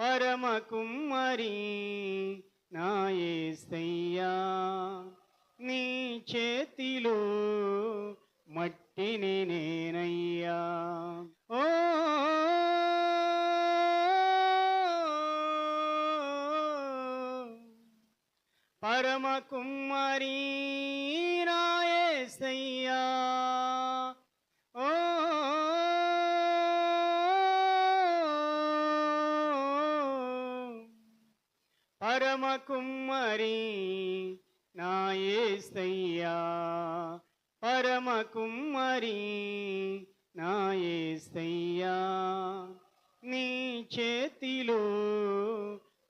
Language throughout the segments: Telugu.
పరమ కుమ్మరి నా నీ చేతిలో మట్టిని నేనయ్యా ఓ పరమ కుమ్మరి నా పరమ కుమ్మరి నా యేసయ్యా పరమ కుమ్మరి నా యేసయ్యా నీ చేతిలో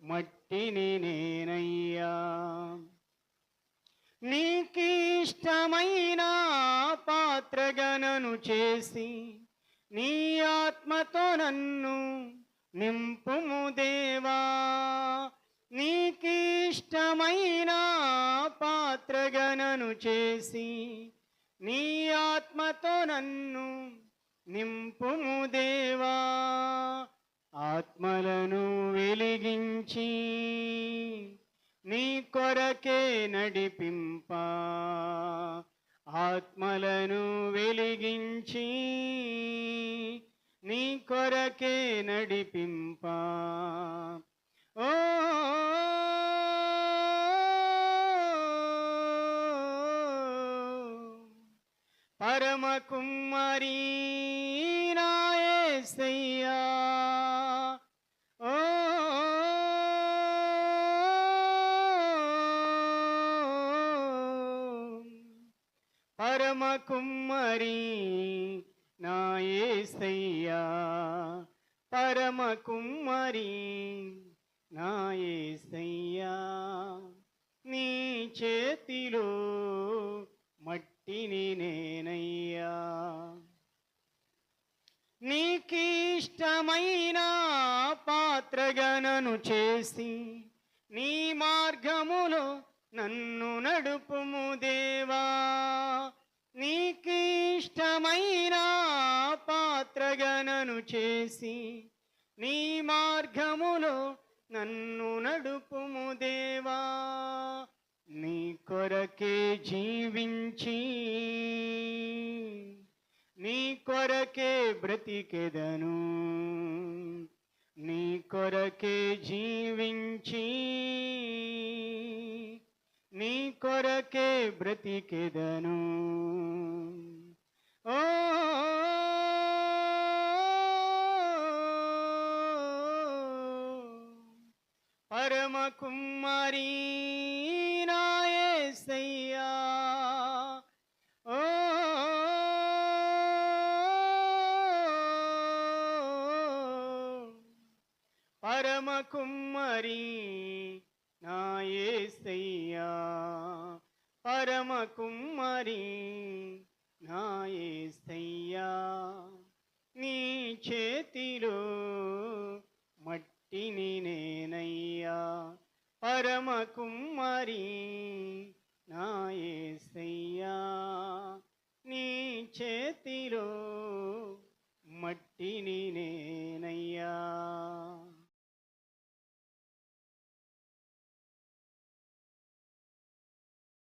మట్టిని నేనయ్యా. నీకిష్టమైన పాత్రగణను చేసి నీ ఆత్మతో నన్ను నింపుము దేవా. నీకిష్టమైన పాత్రగణను చేసి నీ ఆత్మతో నన్ను నింపుము దేవా. ఆత్మలను వెలిగించి నీ కొరకే నడిపింప. ఆత్మలను వెలిగించి నీ కొరకే నడిపింప. ప్రేమ కుమ్మరి నాయసయ్యా ఓ పరమ కుమ్మరి నాయసయ్యా పరమ కుమ్మరి నాయసయ్యా నీ చేతిలో మట్టిని నే నీకిష్టమైన పాత్రగనను చేసి నీ మార్గములో నన్ను నడుపుము దేవా. నీకిష్టమైన పాత్రగనను చేసి నీ మార్గములో నన్ను నడుపుము దేవా. నీ కొరకే జీవించి నీ కొరకే బ్రతికెదను. నీ కొరకే జీవించి నీ కొరకే బ్రతికెదను. ఓ పరమ కుమ్మరి నాయసయ్యా. పరమ కుమ్మరి నాయసయ్యా. పరమ కుమ్మరి నాయసయ్యా. నీ చేతిలో మట్టిని నేనయ్యా. పరమ కుమ్మరి నాయసయ్యా. నీ చేతిలో మట్టిని